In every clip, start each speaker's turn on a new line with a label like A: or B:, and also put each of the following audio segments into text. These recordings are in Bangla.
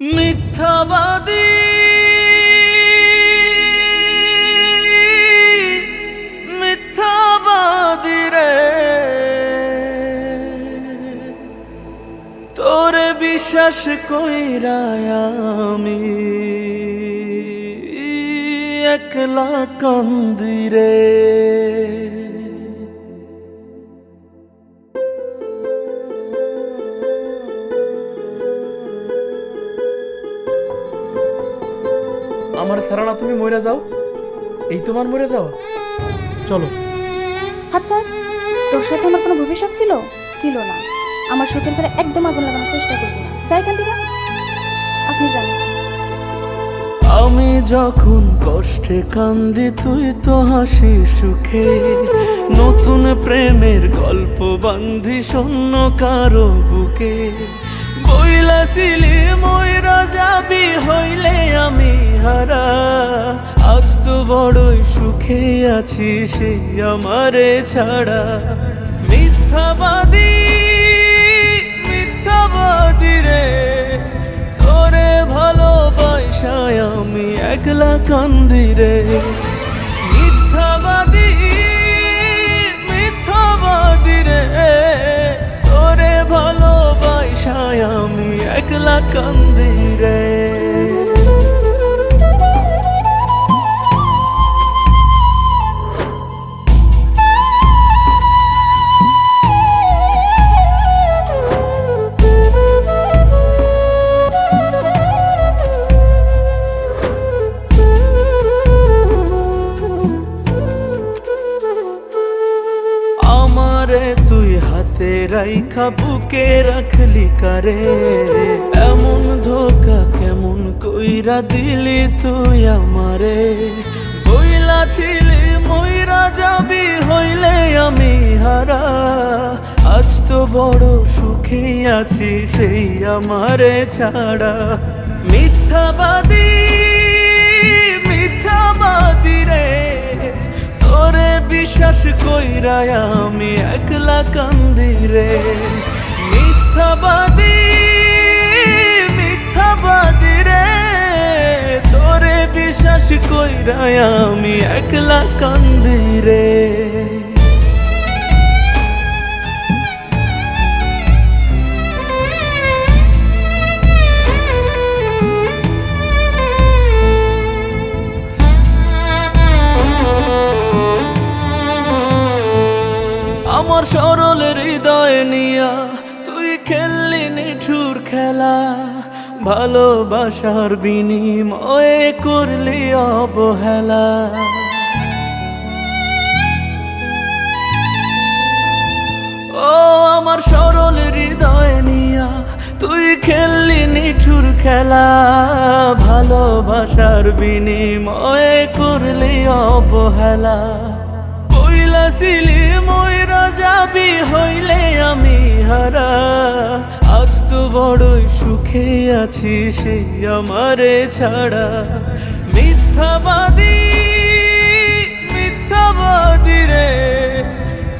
A: মিথ্যাবাদী। মিথ্যাবাদী রে। তোরে বিশ্বাস কইরা আমি একলা কান্দিরে
B: আমার ছাড়া না তুমি মরে যাও। এই তোমার মরে যাও চলো।
C: হাত স্যার তোর সাথে আমার কোনো ভবিষ্যৎ ছিল? ছিল না। আমার সুখের করে একদম আগুন লাগানোর চেষ্টা করবি না। যাই এখান থেকে। আপনি যান।
A: আমি যখন কষ্টে কান্দি তুই তো হাসি সুখে। নতুন প্রেমের গল্প বান্ধি শূন্য কারও বুকে। বইলাছিলি ময়রা যাবি হইলে আমি হারা। আজ তো বড়ই সুখে আছি সেই আমারে ছাড়া। মিথ্যাবাদী মিথ্যাবাদী রে। তোরে ভালোবাসায় আমি একলা কান্দি রে। আমি একলা আমারে তুই হাতে রাইখা বুকে রাখলি কারে? এমন ধোকা কেমন কইরা দিলি তুই আমারে? বইলা ছিলি, মইরা যাবি, হইলে আমি হারা। আজ তো বড় সুখী আছি, সেই আমারে ছাড়া। মিথ্যাবাদী বিশ্বাস কইরা আমি একলা কান্দি রে। মিথ্যাবাদী মিথ্যাবাদী রে। তোরে বিশ্বাস কইরা আমি একলা কান্দি রে। খেললি নিঠুর খেলা, ভালোবাসার বিনিময়ে করলি অবহেলা। ও আমার সরল হৃদয় নিয়া তুই খেললি নিঠুর খেলা, ভালোবাসার বিনিময়ে করলি অবহেলা। কইলাছিলি ময়রা যাবি হইলে আমি হারা। আজ তো বড়ই সুখে আছি, সেই আমারে ছাড়া। মিথ্যাবাদী মিথ্যাবাদী রে।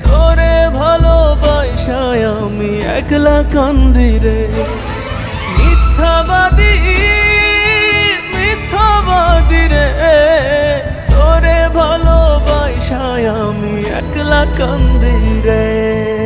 A: তোরে ভালোবাসায় আমি একলা কান্দি রে। ভালোবাসায় আমি একলা কান্দি রে।